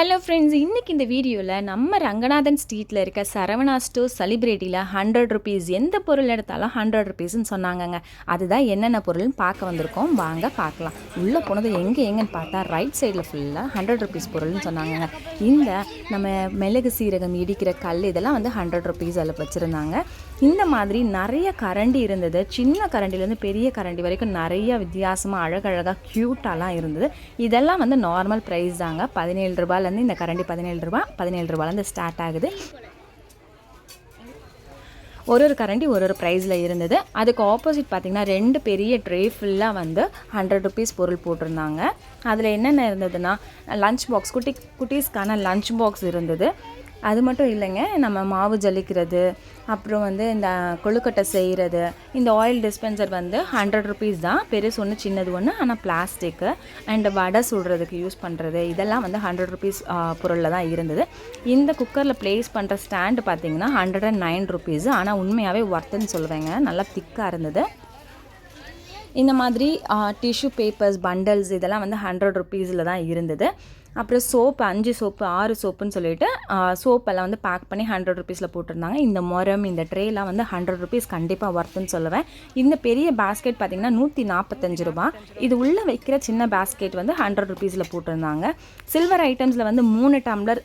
Hello friends இன்றைக்கி இந்த வீடியோவில் நம்ம ரங்கநாதன் ஸ்ட்ரீட்டில் இருக்க சரவணா ஸ்டோர் செலிப்ரிட்டியில் ஹண்ட்ரட் ருபீஸ் எந்த பொருள் எடுத்தாலும் ஹண்ட்ரட் ருபீஸ்னு சொன்னாங்கங்க. அதுதான் என்னென்ன பொருள்னு பார்க்க வந்திருக்கோம். வாங்க பார்க்கலாம். உள்ளே போனது எங்கே எங்கேன்னு பார்த்தா ரைட் சைடில் ஃபுல்லாக ஹண்ட்ரட் ருபீஸ் பொருள்னு சொன்னாங்கங்க. இந்த நம்ம மிளகு சீரகம் இடிக்கிற கல் இதெல்லாம் வந்து ஹண்ட்ரட் ருபீஸ் அதில் வச்சுருந்தாங்க. இந்த மாதிரி நிறைய கரண்டி இருந்தது. சின்ன கரண்டிலேருந்து பெரிய கரண்டி வரைக்கும் நிறைய வித்தியாசமாக அழகழகாக க்யூட்டாலாம் இருந்தது. இதெல்லாம் வந்து நார்மல் ப்ரைஸ் தாங்க. பதினேழு ரூபாயிலேருந்து இந்த கரண்டி பதினேழு ரூபா பதினேழு ரூபாலேருந்து ஸ்டார்ட் ஆகுது. ஒரு ஒரு கரண்டி ஒரு ஒரு ப்ரைஸில் இருந்தது. அதுக்கு ஆப்போசிட் பார்த்திங்கன்னா ரெண்டு பெரிய ட்ரே ஃபுல்லாக வந்து ஹண்ட்ரட் ருபீஸ் பொருள் போட்டிருந்தாங்க. அதில் என்னென்ன இருந்ததுன்னா லஞ்ச் பாக்ஸ் குட்டி குட்டீஸ்க்கான லஞ்ச் பாக்ஸ் இருந்தது. அது மட்டும் இல்லைங்க நம்ம மாவு ஜலிக்கிறது அப்புறம் வந்து இந்த கொழுக்கட்டை செய்கிறது இந்த ஆயில் டிஸ்பென்சர் வந்து ஹண்ட்ரட் ருபீஸ் தான். பெருசு ஒன்று சின்னது ஒன்று ஆனால் பிளாஸ்டிக்கு அண்ட் வடை சுடுறதுக்கு யூஸ் பண்ணுறது இதெல்லாம் வந்து ஹண்ட்ரட் ருபீஸ் பொருளில் தான் இருந்தது. இந்த குக்கரில் ப்ளேஸ் பண்ணுற ஸ்டாண்டு பார்த்தீங்கன்னா ஹண்ட்ரட் அண்ட் நைன் ருபீஸ் ஆனால் உண்மையாகவே ஒர்த்துன்னு சொல்லுவேங்க நல்லா திக்காக இருந்தது. இந்த மாதிரி டிஷ்யூ பேப்பர்ஸ் பண்டல்ஸ் இதெல்லாம் வந்து ஹண்ட்ரட் ருபீஸில் தான் இருந்தது. அப்புறம் சோப்பு அஞ்சு சோப்பு ஆறு சோப்புன்னு சொல்லிட்டு சோப்பெல்லாம் வந்து பேக் பண்ணி ஹண்ட்ரட் ருபீஸில் போட்டிருந்தாங்க. இந்த முரம் இந்த ட்ரேலாம் வந்து ஹண்ட்ரட் ருபீஸ் கண்டிப்பாக ஒர்த்துன்னு சொல்லுவேன். இந்த பெரிய பேஸ்கெட் பார்த்திங்கன்னா நூற்றி நாற்பத்தஞ்சு ரூபா. இது உள்ளே வைக்கிற சின்ன பேஸ்கெட் வந்து ஹண்ட்ரட் ருபீஸில் போட்டிருந்தாங்க. சில்வர் ஐட்டம்ஸில் வந்து மூணு டம்ளர்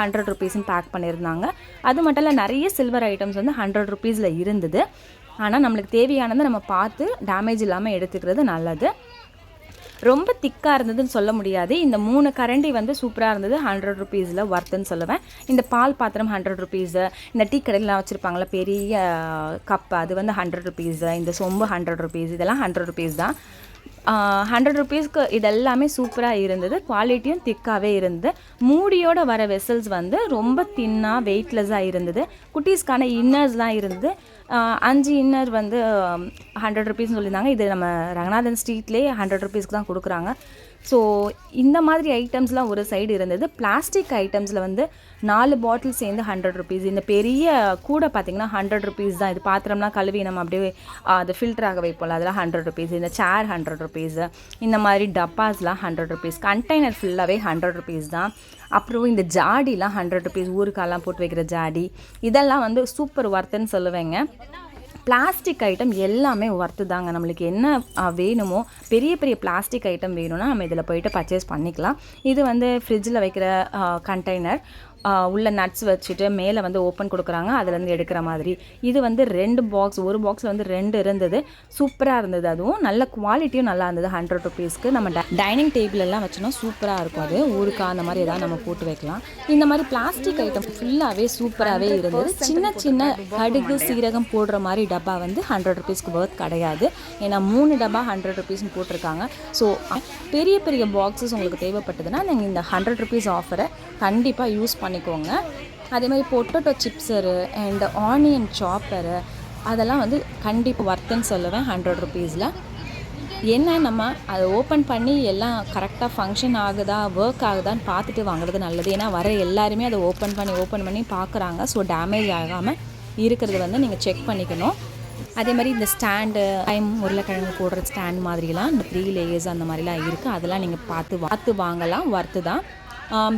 ஹண்ட்ரட் ருபீஸ்ன்னு பேக் பண்ணியிருந்தாங்க. அது மட்டும் இல்லை நிறைய சில்வர் ஐட்டம்ஸ் வந்து ஹண்ட்ரட் ருபீஸில் இருந்தது. ஆனால் நம்மளுக்கு தேவையானதை நம்ம பார்த்து டேமேஜ் இல்லாமல் எடுத்துக்கிறது நல்லது. ரொம்ப திக்காக இருந்ததுன்னு சொல்ல முடியாது. இந்த மூணு கரண்டி வந்து சூப்பராக இருந்தது. ஹண்ட்ரட் ருபீஸில் ஒர்த்துன்னு சொல்லுவேன். இந்த பால் பாத்திரம் ஹண்ட்ரட் ருபீஸு இந்த டீ கடையிலாம் வச்சுருப்பாங்களே பெரிய கப் அது வந்து ஹண்ட்ரட் ருபீஸு இந்த சொம்பு ஹண்ட்ரட் ருபீஸ் இதெல்லாம் ஹண்ட்ரட் ருபீஸ் தான். ஹண்ட்ரட் ருபீஸ்க்கு இதெல்லாமே சூப்பராக இருந்தது. குவாலிட்டியும் திக்காகவே இருந்தது. மூடியோட வர வெசல்ஸ் வந்து ரொம்ப தின்னாக வெயிட்லெஸ்ஸாக இருந்தது. குட்டீஸ்க்கான இன்னர்ஸ்லாம் இருந்தது. அஞ்சு இன்னர் வந்து ஹண்ட்ரட் ருபீஸ்னு சொல்லியிருந்தாங்க. இது நம்ம ரங்கநாதன் ஸ்ட்ரீட்லேயே ஹண்ட்ரட் ருபீஸ்க்கு தான் கொடுக்குறாங்க. ஸோ இந்த மாதிரி ஐட்டம்ஸ்லாம் ஒரு சைடு இருந்தது. பிளாஸ்டிக் ஐட்டம்ஸில் வந்து நாலு பாட்டில் சேர்ந்து ஹண்ட்ரட் ருபீஸ் இந்த பெரிய கூடை பார்த்திங்கன்னா ஹண்ட்ரட் ருபீஸ் தான். இது பாத்திரம்லாம் கழுவி நம்ம அப்படியே அது ஃபில்டராக வைப்போம்ல அதெல்லாம் ஹண்ட்ரட் ருபீஸ் இந்த சேர் ஹண்ட்ரட் ருபீஸ் இந்த மாதிரி டப்பாஸ்லாம் ஹண்ட்ரட் ருபீஸ் கண்டெய்னர் ஃபுல்லாகவே ஹண்ட்ரட் ருபீஸ் தான். அப்புறம் இந்த ஜாடிலாம் ஹண்ட்ரட் ருபீஸ் ஊருக்காலாம் போட்டு வைக்கிற ஜாடி இதெல்லாம் வந்து சூப்பர் ஒர்த்துன்னு சொல்லுவேங்க. பிளாஸ்டிக் ஐட்டம் எல்லாமே ஒர்த்து தாங்க. நம்மளுக்கு என்ன வேணுமோ பெரிய பெரிய பிளாஸ்டிக் ஐட்டம் வேணும்னா நம்ம இதில் போயிட்டு பர்ச்சேஸ் பண்ணிக்கலாம். இது வந்து ஃப்ரிட்ஜில் வைக்கிற கண்டெய்னர் உள்ள நட்ஸ் வச்சுட்டு மேலே வந்து ஓப்பன் கொடுக்குறாங்க. அதுலேருந்து எடுக்கிற மாதிரி. இது வந்து ரெண்டு பாக்ஸ் ஒரு பாக்ஸில் வந்து ரெண்டு இருந்தது. சூப்பராக இருந்தது அதுவும். நல்ல குவாலிட்டியும் நல்லா இருந்தது. ஹண்ட்ரட் ருபீஸ்க்கு நம்ம டைனிங் டேபிள் எல்லாம் வச்சோன்னா சூப்பராக இருக்கும் அது. ஊருக்கா அந்த மாதிரி எதாவது நம்ம போட்டு வைக்கலாம். இந்த மாதிரி பிளாஸ்டிக் ஐட்டம் ஃபுல்லாகவே சூப்பராகவே இருந்தது. சின்ன சின்ன கடுகு சீரகம் போடுற மாதிரி டப்பா வந்து ஹண்ட்ரட் ருபீஸ்க்கு ஒர்த் கிடையாது. ஏன்னா மூணு டப்பா ஹண்ட்ரட் ருபீஸ்னு போட்டிருக்காங்க. ஸோ பெரிய பெரிய பாக்ஸஸ் உங்களுக்கு தேவைப்பட்டதுன்னா நீங்கள் இந்த ஹண்ட்ரட் ருபீஸ் ஆஃபரை கண்டிப்பாக யூஸ் பண்ணிக்கோங்க. அதே மாதிரி potato chipper and onion chopper அதெல்லாம் வந்து கண்டிப்பாக ஒர்த்துன்னு சொல்லுவேன் ஹண்ட்ரட் ருபீஸில் என்ன நம்ம அதை ஓப்பன் பண்ணி எல்லாம் கரெக்டாக ஃபங்க்ஷன் ஆகுதா ஒர்க் ஆகுதான்னு பார்த்துட்டு வாங்குறது நல்லது. ஏன்னா வர எல்லாருமே அதை ஓப்பன் பண்ணி ஓப்பன் பண்ணி பார்க்குறாங்க. ஸோ டேமேஜ் ஆகாமல் இருக்கிறது வந்து நீங்கள் செக் பண்ணிக்கணும். அதே மாதிரி இந்த ஸ்டாண்டு டைம் உருளைக்கிழங்கு போடுற ஸ்டாண்ட் மாதிரிலாம் இந்த த்ரீ லேயர்ஸ் அந்த மாதிரிலாம் இருக்குது அதெல்லாம் நீங்கள் பார்த்து பார்த்து வாங்கலாம். ஒர்த்து தான்.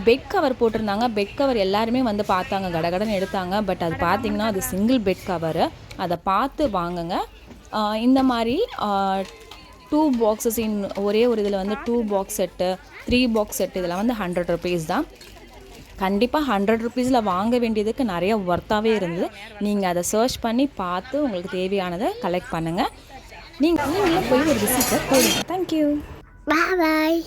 பெட் கவர் போட்டிருந்தாங்க. பெட் கவர் எல்லாருமே வந்து பார்த்தாங்க கடகடன்னு எடுத்தாங்க. பட் அது பார்த்தீங்கன்னா அது சிங்கிள் பெட் கவரு அதை பார்த்து வாங்குங்க. இந்த மாதிரி டூ பாக்ஸஸ் இன் ஒரே ஒரு இதில் வந்து two box set three box set இதெல்லாம் வந்து ஹண்ட்ரட் ருபீஸ் தான். கண்டிப்பாக ஹண்ட்ரட் ருபீஸில் வாங்க வேண்டியதுக்கு நிறைய ஒர்த்தாகவே இருந்தது. நீங்கள் அதை சர்ச் பண்ணி பார்த்து உங்களுக்கு தேவையானதை கலெக்ட் பண்ணுங்கள் நீங்கள் போய் ஒரு விசிட்டை போடுங்க. Thank you bye